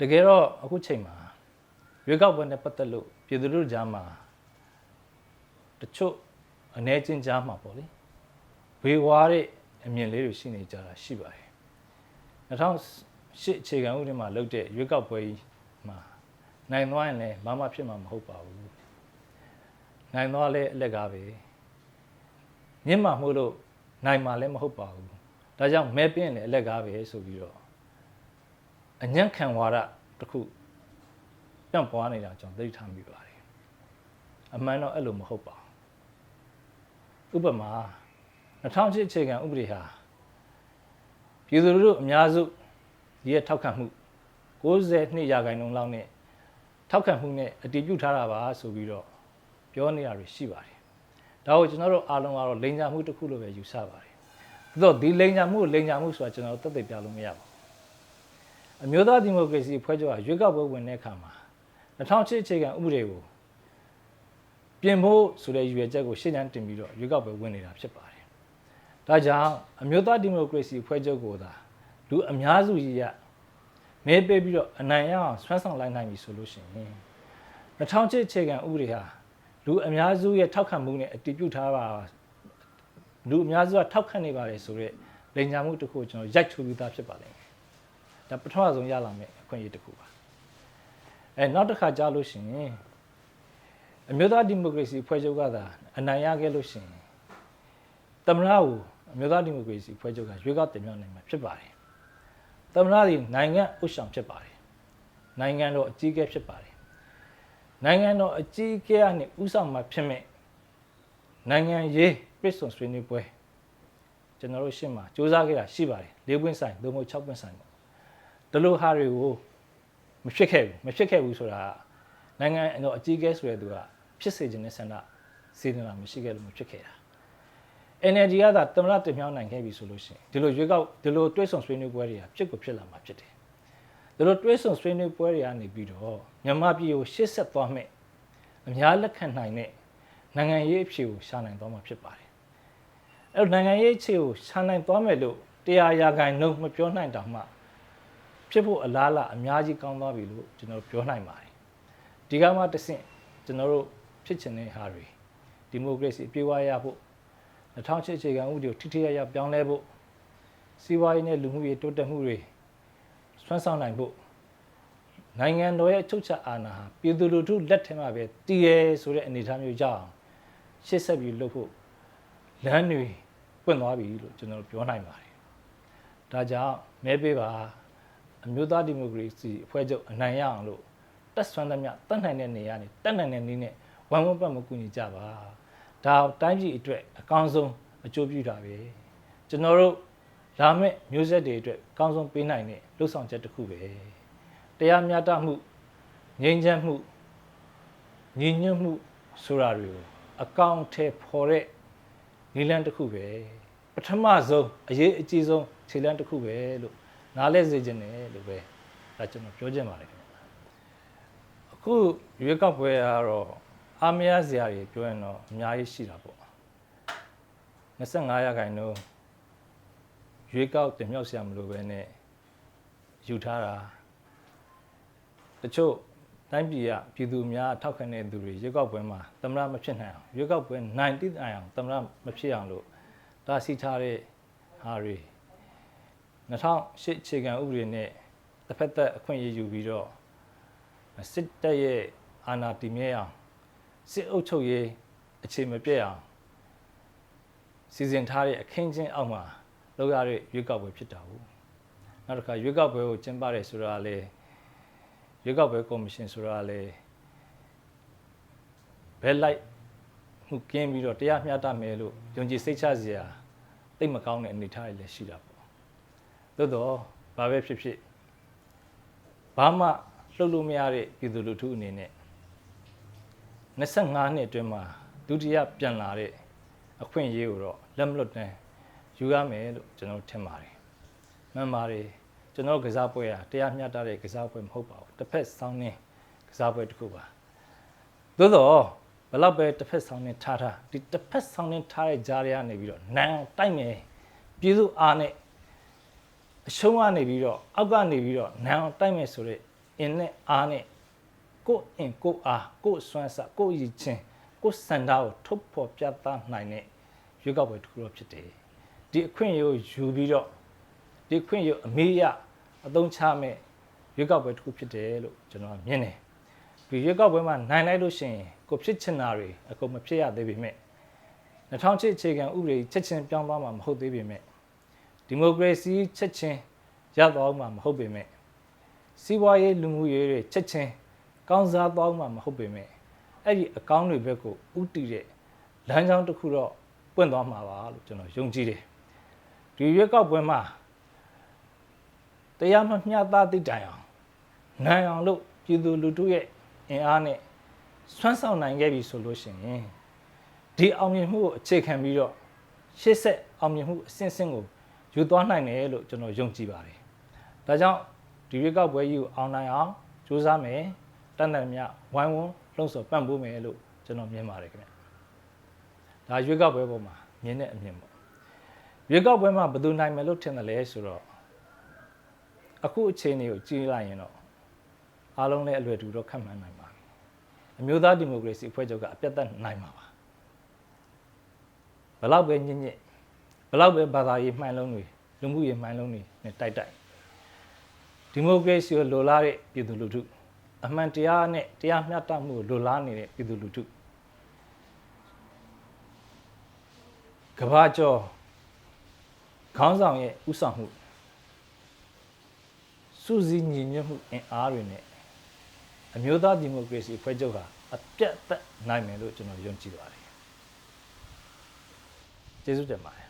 တကယ်တော့အခုချိန်မှာရွေးကောက်ပွဲနဲ့ပတ်သက်လို့ပြည်သူလူထုကြားမှာတချို့အနေချင်းကြားမှာပေါ့လေဝေဝါးတဲ့အမြင်လေးတွေရှိနေကြတာရှိပါတယ်2008အခြေခံဥပဒေမှာလုပ်တဲ့ရွေးကောက်ပွဲကြီးမှာနိုင်သွားရင်လည်းဘာမှဖြစ်မှာမဟုတ်ပါဘူးနိုင်သွားလဲအလက်ကားပဲမြင့်မှာမှုလို့နိုင်မှာလည်းမဟုတ်ပါဘူးဒါကြောင့်မဲပြင်းလည်းအလက်ကားပဲဆိုပြီးတော့ အညံ့ခံဝါဒတစ်ခုပြန့်ပွားနေတာကျွန်တော်သိထားမိပါတယ်အမှန်တော့အဲ့လိုမဟုတ်ပါဘူးဥပမာ2008အခြေခံဥပဒေဟာပြည်သူလူထုအများစုဒီရဲ့ထောက်ခံမှု62ရာခိုင်နှုန်းလောက်နဲ့ထောက်ခံမှုနဲ့အတည်ပြုထားတာပါဆိုပြီးတော့ပြောနေတာတွေရှိပါတယ်ဒါကိုကျွန်တော်တို့အားလုံးကတော့လိန်ညာမှုတစ်ခုလို့ပဲယူဆပါတယ်သို့တော့ဒီလိန်ညာမှုကိုလိန်ညာမှုဆိုတာကျွန်တော်တို့သက်သေပြလို့မရပါဘူး အမျိုးသားဒီမိုကရေစီဖွဲ့ချုပ်ကရွေးကောက်ပွဲဝင်တဲ့အခါမှာ2008အခြေခံဥပဒေကိုပြင်ဖို့ဆိုတဲ့ရည်ရွယ်ချက်ကိုရှင်းလင်းတင်ပြီးတော့ရွေးကောက်ပွဲဝင်နေတာဖြစ်ပါတယ်။ဒါကြောင့်အမျိုးသားဒီမိုကရေစီဖွဲ့ချုပ်ကိုသာလူအများစုကြီးရမဲပေးပြီးတော့အနိုင်ရအောင်ဆွမ်းဆောင်လိုက်နိုင်ပြီဆိုလို့ရှိရင်2008အခြေခံဥပဒေဟာလူအများစုရဲ့ထောက်ခံမှုနဲ့အတည်ပြုထားပါလူအများစုကထောက်ခံနေပါတယ်ဆိုတော့လိန်ညာမှုတစ်ခုကိုကျွန်တော်ရိုက်ထူပြီးသားဖြစ်ပါလိမ့်မယ်။ ဒါပထမဆုံးရလာမယ့်အခွင့်အရေးတစ်ခုပါ။အဲနောက်တစ်ခါကြားလို့ရှိရင်အမျိုးသားဒီမိုကရေစီဖွဲ့ချုပ်ကသာအနိုင်ရခဲ့လို့ရှိရင်သမ္မတကိုအမျိုးသားဒီမိုကရေစီဖွဲ့ချုပ်ကရွေးကောက်တင်မြှောက်နိုင်မှာဖြစ်ပါတယ်။သမ္မတဒီနိုင်ငံဥဆောင်ဖြစ်ပါတယ်။နိုင်ငံတော်အကြီးအကဲဖြစ်ပါတယ်။နိုင်ငံတော်အကြီးအကဲကနေဥဆောင်မှာဖြစ်မဲ့နိုင်ငံရေးပြည်စုံဆွေးနွေးပွဲကျွန်တော်တို့ရှင်းမှာစူးစမ်းခဲ့တာရှိပါတယ်။၄ပွင့်ဆိုင်သို့မဟုတ်၆ပွင့်ဆိုင်ပေါ့။ ဒီလိုဟာတွေကိုမဖြစ်ခဲ့ဘူးမဖြစ်ခဲ့ဘူးဆိုတာနိုင်ငံတော်အကြီးအကဲဆိုတဲ့သူကဖြစ်စေခြင်းနဲ့ဆန္ဒစေတနာမရှိခဲ့လို့မဖြစ်ခဲ့တာ NLD ကသာတမရတင်မြောင်းနိုင်ခဲ့ပြီဆိုလို့ရှိရင်ဒီလိုရွေးကောက်ဒီလိုတွဲဆောင်ဆွေးနွေးပွဲတွေကဖြစ်ကိုဖြစ်လာမှာဖြစ်တယ်ဒီလိုတွဲဆောင်ဆွေးနွေးပွဲတွေကနေပြီးတော့မြန်မာပြည်ကိုရှေ့ဆက်သွားမယ်အများလက်ခံနိုင်တဲ့နိုင်ငံရေးအဖြေကိုရှာနိုင်သွားမှာဖြစ်ပါတယ်အဲ့တော့နိုင်ငံရေးအခြေကိုရှာနိုင်သွားမယ်လို့တရားရာဂိုင်နှုန်းမပြောနိုင်တောင်မှ ဖြစ်ဖို့အလားအလာအများကြီးကောင်းသွားပြီလို့ကျွန်တော်ပြောနိုင်ပါတယ်ဒီကမှတစ်ဆင့်ကျွန်တော်တို့ဖြစ်ချင်တဲ့ဟာတွေဒီမိုကရေစီပြေဝရဖို့2008အခြေခံဥပဒေကိုထိထိရရပြောင်းလဲဖို့စီးပွားရေးနဲ့လူမှုရေးတိုးတက်မှုတွေဆွမ်းဆောင်နိုင်ဖို့နိုင်ငံတော်ရဲ့အချုပ်ချအာဏာဟာပြည်သူလူထုလက်ထဲမှာပဲတည်ရဲဆိုတဲ့အနေအထားမျိုးကြောင့်ရှေ့ဆက်ပြီးလုပ်ဖို့လမ်းတွေပွင့်သွားပြီလို့ကျွန်တော်ပြောနိုင်ပါတယ်။ဒါကြောင့်မဲပေးပါ အမျိုးသားဒီမိုကရေစီအဖွဲ့ချုပ်အနိုင်ရအောင်လို့တက်ဆွမ်းသမျှတတ်နိုင်တဲ့နေရာနေတက်နိုင်တဲ့နည်းနဲ့ဝမ်ဝမ်ပတ်မကူညီကြပါဒါတိုင်းပြည်အတွက်အကောင်းဆုံးအကျိုးပြုတာပဲကျွန်တော်တို့လာမယ့်မျိုးဆက်တွေအတွက်အကောင်းဆုံးပေးနိုင်တဲ့လှုပ်ဆောင်ချက်တစ်ခုပဲတရားမျှတမှုငြိမ်းချမ်းမှုညီညွတ်မှုဆိုတာတွေကိုအကောင့်ထဲပေါ်တဲ့နည်းလမ်းတစ်ခုပဲပထမဆုံးအရေးအကြီးဆုံးခြေလှမ်းတစ်ခုပဲလို့ နားလဲစေခြင်းတယ်လို့ပဲဒါကျွန်တော်ပြောချင်ပါတယ်ခင်ဗျာအခုရွေးကောက်ပွဲကတော့အားမရစရာတွေပြောရင်တော့အများကြီးရှိတာပေါ့25ရာခိုင်နှုန်းရွေးကောက်တင်မြှောက်စရာမလိုပဲနဲ့ယူထားတာတချို့တိုင်းပြည်ကပြည်သူများထောက်ခံတဲ့သူတွေရွေးကောက်ပွဲမှာသမ္မတမဖြစ်နိုင်အောင်ရွေးကောက်ပွဲနိုင်တိတိုင်အောင်သမ္မတမဖြစ်အောင်လို့တားဆီးထားတဲ့ဟာတွေ 2008အခြေခံဥပဒေနဲ့တစ်ဖက်သက်အခွင့်အရေးယူပြီးတော့စစ်တပ်ရဲ့အာဏာတည်မြဲအောင်စစ်အုပ်ချုပ်ရေးအခြေမပြတ်အောင်စီစဉ်ထားတဲ့အခင်းချင်းအောက်မှာလောက်ရတဲ့ရွေးကောက်ပွဲဖြစ်တာဟုတ်နောက်တစ်ခါရွေးကောက်ပွဲကိုကျင်းပတယ်ဆိုတာလေရွေးကောက်ပွဲကော်မရှင်ဆိုတာလေဘယ်လိုက်မှုကင်းပြီးတော့တရားမျှတမယ်လို့ယုံကြည်စိတ်ချစရာတိတ်မကောင်းတဲ့အနေအထားတွေလည်းရှိတာပေါ့ သို့တော့ဘာပဲဖြစ်ဖြစ်ဘာမှလှုပ်လို့မရတဲ့ပြည်သူလူထုအနေနဲ့25နှစ်အတွင်းမှာဒုတိယပြန်လာတဲ့အခွင့်အရေးကိုတော့လက်မလွတ်တမ်းယူရမယ်လို့ကျွန်တော်ထင်ပါတယ်။မှန်ပါတယ်ကျွန်တော်ကစားပွဲဟာတရားမျှတတဲ့ကစားပွဲမဟုတ်ပါဘူး။တစ်ဖက်ဆောင်းနေကစားပွဲတစ်ခုပါ။သို့တော့ဘလောက်ပဲတစ်ဖက်ဆောင်းနေထားထားဒီတစ်ဖက်ဆောင်းနေထားတဲ့ကြားရကနေပြီးတော့နန်းတိုက်မယ်ပြည်သူအားနဲ့ အရှုံးကနေပြီးတော့အောက်ကနေပြီးတော့နန်းတိုက်မယ်ဆိုတော့အင်းနဲ့အားနဲ့ကိုယ့်အင်းကိုယ့်အားကိုယ့်စွမ်းစကိုယ့်ရည်ချင်းကိုယ့်စန္ဒကိုထုတ်ဖော်ပြသနိုင်တဲ့ရွေးကောက်ပွဲတစ်ခုတော့ဖြစ်တယ်ဒီအခွင့်အရေးကိုယူပြီးတော့ဒီအခွင့်အရေးကိုအမေးရအသုံးချမဲ့ရွေးကောက်ပွဲတစ်ခုဖြစ်တယ်လို့ကျွန်တော်မြင်တယ်ဒီရွေးကောက်ပွဲမှာနိုင်လိုက်လို့ရှိရင်ကိုဖြစ်ချင်တာတွေအကုန်မဖြစ်ရသေးပေမဲ့2008အခြေခံဥပဒေချက်ချင်းပြောင်းသွားမှာမဟုတ်သေးပေမဲ့ ဒီမိုကရေစီချက်ချင်းရသွားမှာမဟုတ်ပေမဲ့စီးပွားရေးလူမှုရေးတွေချက်ချင်းကောင်းစားသွားမှာမဟုတ်ပေမဲ့အဲ့ဒီအကောင်းတွေဘက်ကိုဥတည်တဲ့လမ်းကြောင်းတစ်ခုတော့ပွင့်သွားမှာပါလို့ကျွန်တော်ယုံကြည်တယ်ဒီရွေးကောက်ပွဲမှာတရားမမျှတသည့်တိုင်အောင်နိုင်အောင်လို့ပြည်သူလူထုရဲ့အင်အားနဲ့ဆွမ်းဆောင်နိုင်ခဲ့ပြီဆိုလို့ရှိရင်ဒီအောင်မြင်မှုကိုအခြေခံပြီးတော့ရှေ့ဆက်အောင်မြင်မှုအဆင့်ဆင့်ကို ယူသွားနိုင်တယ်လို့ကျွန်တော်ယုံကြည်ပါတယ်။ဒါကြောင့်ဒီရွေးကောက်ပွဲကြီးကိုအောင်နိုင်အောင်ကြိုးစားမယ်တန်တန်မြဝိုင်းဝန်းလှုံ့ဆော်ပံ့ပိုးမယ်လို့ကျွန်တော်မြင်ပါတယ်ခင်ဗျ။ဒါရွေးကောက်ပွဲပေါ်မှာမြင်တဲ့အမြင်ပေါ့။ရွေးကောက်ပွဲမှာဘယ်သူနိုင်မယ်လို့ထင်တယ်လဲဆိုတော့အခုအခြေအနေကိုကြည့်လိုက်ရင်တော့အားလုံးလည်းအလွယ်တူတော့ခန့်မှန်းနိုင်ပါပြီ။အမျိုးသားဒီမိုကရေစီအဖွဲ့ချုပ်ကအပြတ်သက်နိုင်မှာပါ။ဘလောက်ပဲညစ်ညစ် ဘလောက်ပဲဘာသာရေးမှန်လုံးတွေလူမှုရေးမှန်လုံးတွေနဲ့တိုက်တိုက်ဒီမိုကရေစီကိုလိုလားတဲ့ပြည်သူလူထုအမှန်တရားနဲ့တရားမျှတမှုကိုလိုလားနေတဲ့ပြည်သူလူထုကဘာကျော်ခေါင်းဆောင်ရဲ့ဥဆောင်မှုစူးစီးညီညွတ်မှုအင်အားတွေနဲ့အမျိုးသားဒီမိုကရေစီဖွဲ့ချုပ်ဟာအပြတ်သက်နိုင်မယ်လို့ကျွန်တော်ယုံကြည်ပါတယ်ကျေးဇူးတင်ပါတယ်